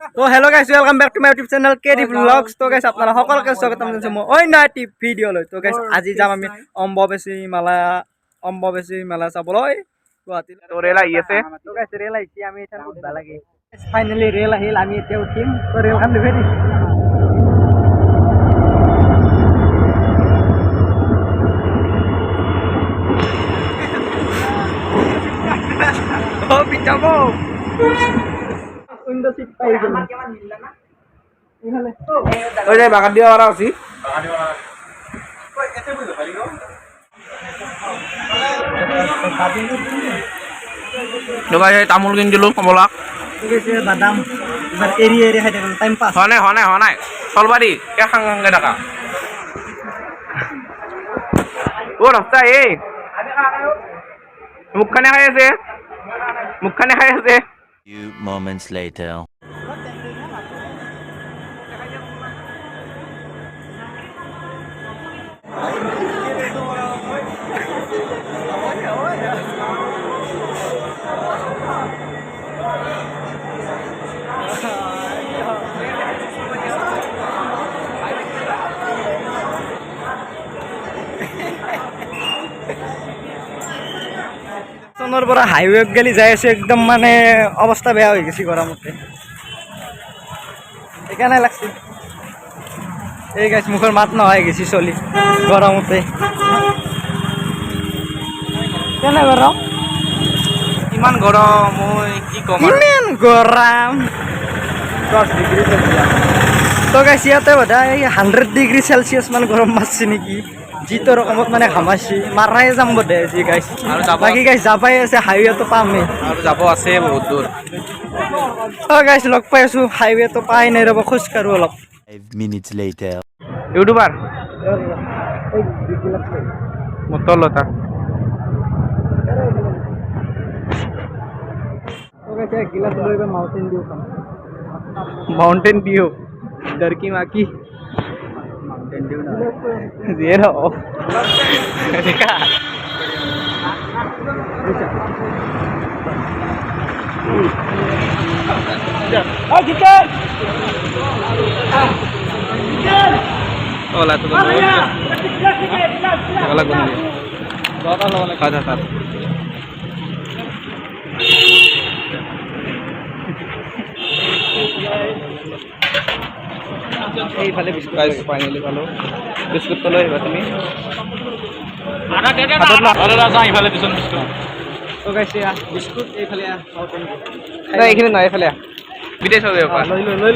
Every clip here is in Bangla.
তো hello' guys welcome back to my YouTube channel K D vlogs তো গাইছ আপোনালোক সকলোকে স্বাগতম জনাইছোঁ মই অন্য এটি ভিডিঅ'লৈ তো গাইছ আজি যাম আমি অম্বুবাচী মেলা অম্বুবাচী মেলা চাবলৈ গুৱাহাটীত তো ৰেল আহি আছে তো গাইছ ৰেল আহিছে আমি এতিয়া উঠবা লাগে ফাইনেলি ৰেল আহিল আমি এতিয়া উঠিম তো ৰেলখন দিবি দি Oh, pinjam বাগান দিয়ে ওরা আছি তামোল কিনিছিলো কমলা। বাদাম এবার এরিয়া এরিয়া খাই থাকলাম টাইম পাস হোৱা নাই হোৱা নাই হোৱা নাই চলবাৰী কিয় খাং খাংকে থাকা অ ৰাস্তা এই। মুখখানে খাই আছে। মুখখানে খাই আছে। Few moments later. চনৰ পৰা হাইৱেত গেলি যাই আছে একদম মানে অৱস্থা বেয়া হৈ গৈছে গৰমতে। সেইকাৰণে লাগছে। এই গাছ মুখৰ মাত নহয় গেছি চলি। গৰমতে। কেনে গৰম? ইমান গৰম মই কি ক'ম ইমান গৰম। দহ ডিগ্ৰী তো গাইছে ইয়াতে বোধহয় হাণ্ড্ৰেড ডিগ্ৰী চেলচিয়াছ মান গৰম মাৰছে নেকি? যিটো ৰকমত মানে ঘামাইছে মাৰাই যাম বোধে যি গাইছ আৰু যাব বাকী গাইছ যাবাই আছে হাইৱেটো পামেই আৰু যাব আছে বহুত দূৰ অ গাইছ লগ পাই আছো হাইৱেটো পাই নাই ৰ'ব খোজ কাঢ়ো অলপ. ইউটিউবাৰ মটৰ লতা গিলাচ লৈ মাউণ্টেইন ডিউ মাউণ্টেন ডিউ দৰকি মাকি দিয়ে দেখা Hola, todo el mundo. Hola, con él. Kada, এইফালে বিস্কুট গাইছ ফাইনেলি পালোঁ বিস্কুটটো লৈ আহিবা তুমি। বিস্কুট এইফালে নাই এইখিনি নহয় এইফালে বিদেশ লৈ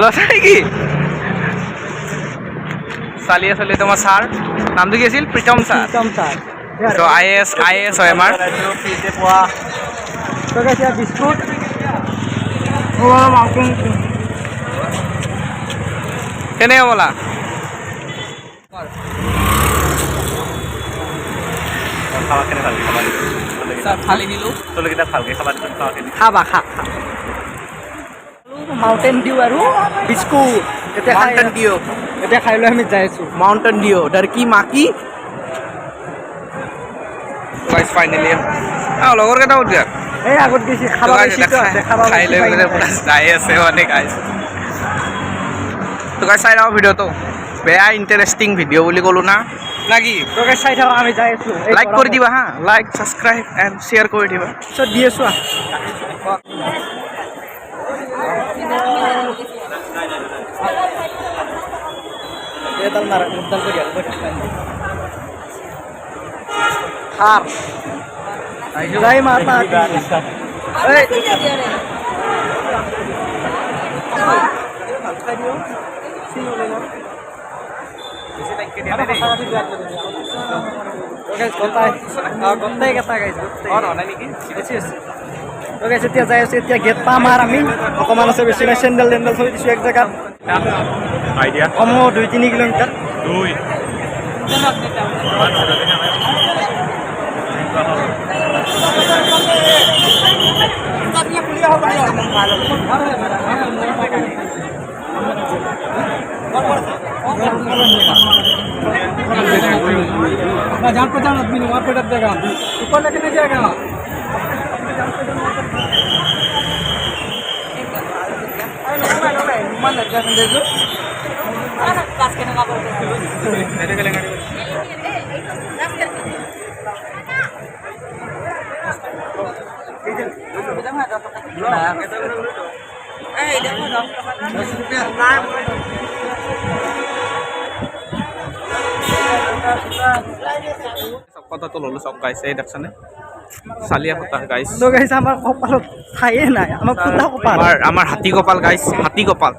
লৈছা নেকি চালি আছিলে তোমাৰ ছাৰ নামটো কি? আছিল? প্ৰীতম ছাৰ ছাৰ তো I A S I A S হয় আমাৰ তো গাইছ এয়া বিস্কুট মাউণ্টেইন ডিউ কেনেকৈ ব'লা ফালি দিলোঁ খাবা খা মাউণ্টেইন ডিউ আৰু বিস্কুট এতিয়া মাউণ্টেন ডিউ এতিয়া খাই লৈ আমি যাই আছো। মাউণ্টেন ডিউ ডাৰ্কি মাকি। ফাইনেলি অঁ লগৰ কেইটা দিয়া এই আগত গৈছে খাব গৈছে তো দেখা পাব খাই লৈ পেলাই পুৰা যাই আছে মানে গাইছ তো গাইছ চাই থাকক ভিডিঅ'টো। বেয়া ইণ্টাৰেষ্টিং ভিডিঅ' বুলি ক'লোঁ না? না কি? তোকে চাই থাকক আমি যাই আছো। লাইক কৰি দিবা হা লাইক ছাবস্ক্ৰাইব এণ্ড শ্বেয়াৰ কৰি দিবা। পিছত দি আছো। কৰি আৰু বৈ থাক। খাৰ জয় মাতা দি। এই, তো guys, গোটাই অ, গোটেই কেইটা guys, গোটেই। বেছি আছে। তো guys, এতিয়া যাই আছো এতিয়া গেট পাম আৰু আমি অকণমান আছে বেছি নাই চেণ্ডেল টেণ্ডেল থৈ দিছো এক জেগাত কমো দুই তিনি কিলোমিটাৰ ভালো ना जान पहचान आदमी ने वहाँ पे डर जाएगा ऊपर लेके नहीं जाएगा मान लग जाए संदेश চব কথাটো ল'লো চব গাইছে এই দেখছনে? চালিয়া সূতা গাইছ তো গাইছে আমাৰ কপালত ঠায়ে নাই আমাৰ ফুটা কপাল। আমাৰ আমাৰ হাতী কপাল গাইছ হাতী কপাল।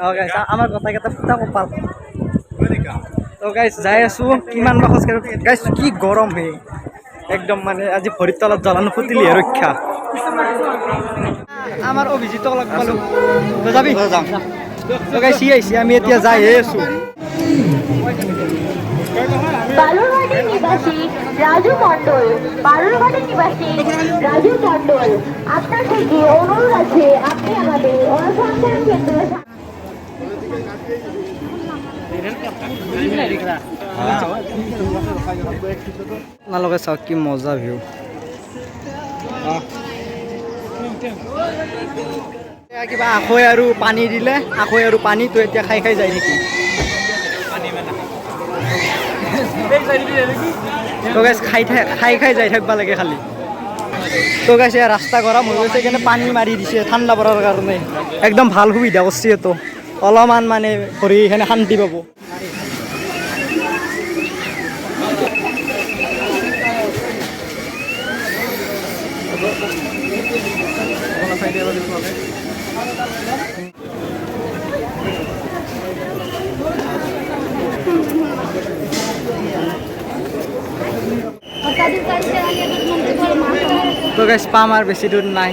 অঁ গাইছ আমাৰ গোটেইকেইটা ফুটা কপাল। তো গাইছ যাই আছো কিমান বা খোজকাঢ়ি গাইছ কি গৰম হে। একদম মানে আজি ভৰিৰ তলত জ্বলানো ফুটিলিহে ৰক্ষা আমাৰ অভিজিতক লগ পালো যাবি? যাম। তো গাইছ সি আহিছে আমি এতিয়া যাইহে আছো। বালুরঘাটের নিবাসী রাজু মণ্ডল বালুরঘাটের নিবাসী রাজু মণ্ডল আপনার থেকে অনুরোধ আছে আপনি আমাদের অনুসন্ধান কেন্দ্রে আপোনালোকে চাওক, কি মজা ভিউ কিবা আখৈ আৰু পানী দিলে, আখৈ আৰু পানী তো এতিয়া খাই খাই যায় নেকি? তো গাইছ খাই খাই খাই যাই থাকিব লাগে খালি। তো গাইছে ৰাস্তা গৰম হৈ গৈছে, সেইকাৰণে পানী মাৰি দিছে, ঠাণ্ডা পৰাৰ কাৰণে। একদম ভালো সুবিধা কৰিছে এইটো অলপমান মানে ভৰি এখানে শান্তি পাব তো গাইছ পাম আৰু বেছি দূৰ নাই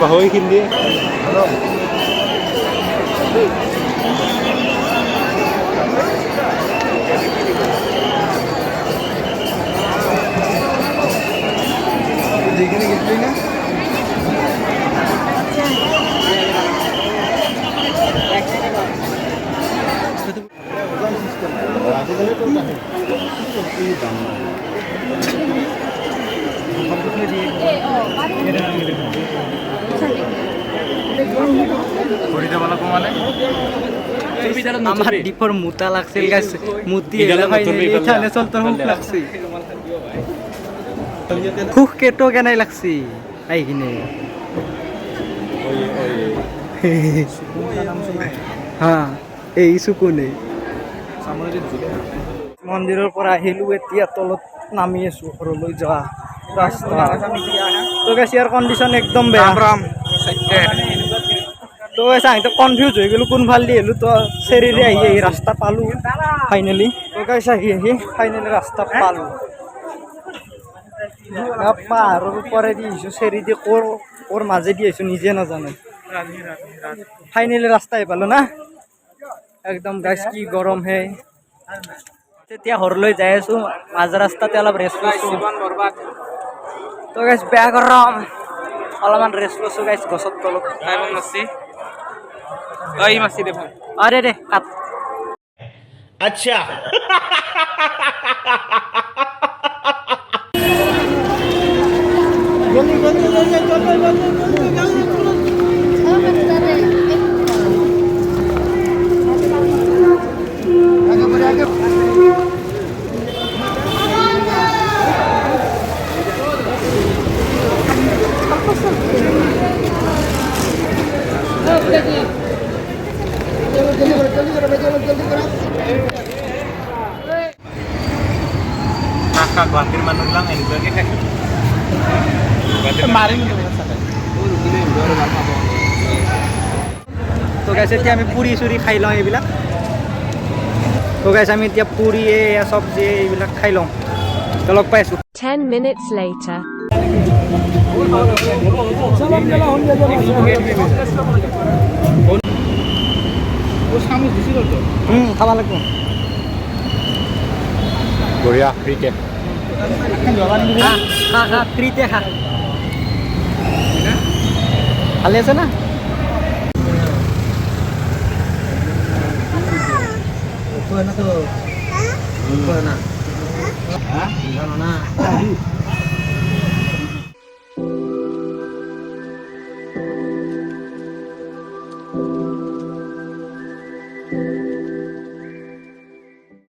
Bahoy hindi. Hello. আমার ডিপর মুতা লাগছিল গাছ মুতি এলা এখানে চলতে হুক লাগছি। হুক কেটো কেনাই লাগছি আই কিনে। হ্যাঁ এই চুকুনে মন্দিৰৰ পৰা আহিলোঁ এতিয়া তলত নামি আছোঁ ঘৰলৈ যোৱা ৰাস্তা। তো গাছ ইয়াৰ কণ্ডিশ্যন একদম বেয়া। তো এসে আমি তো কনফিউজ হয়ে গেলো কোন ভালো দিয়ে এলো তো সেরিরে আহি আহি রাস্তা পালো ফাইনালি তো গাইছে আহি আহি ফাইনালি রাস্তা পালো। পাহাৰৰ ওপৰে দি আহিছোঁ চেৰি দি ক'ৰ ক'ৰ মাজে দি আহিছোঁ নিজে নাজানো। ফাইনেলি ৰাস্তা আহি পালো না। একদম গাইছ কি গৰম হে। তেতিয়া ঘৰলৈ যাই আছোঁ। মাজ ৰাস্তাতে অলপ ৰেষ্ট লৈছোঁ। তো গাইছ বেয়া গৰম অলপমান ৰেষ্ট লৈছোঁ গাইছ গছৰ তলত। মাছি ঐ মাছি দে ভালো আরে রে কাট। Kakak guantir manuk lang enjoy ke. Kemarin তো গাইছে এতিয়া আমি পুৰি চুৰি খাই লওঁ এইবিলাক তো গাইছে আমি এতিয়া পুৰি এয়া চব্জি এইবিলাক খাই লওঁ তো লগ পাইছোঁ 10 minutes later. খাব লাগিব বঢ়িয়া ফ্ৰীকে খা খা খা ফ্ৰীতে খা ভালে আছে না না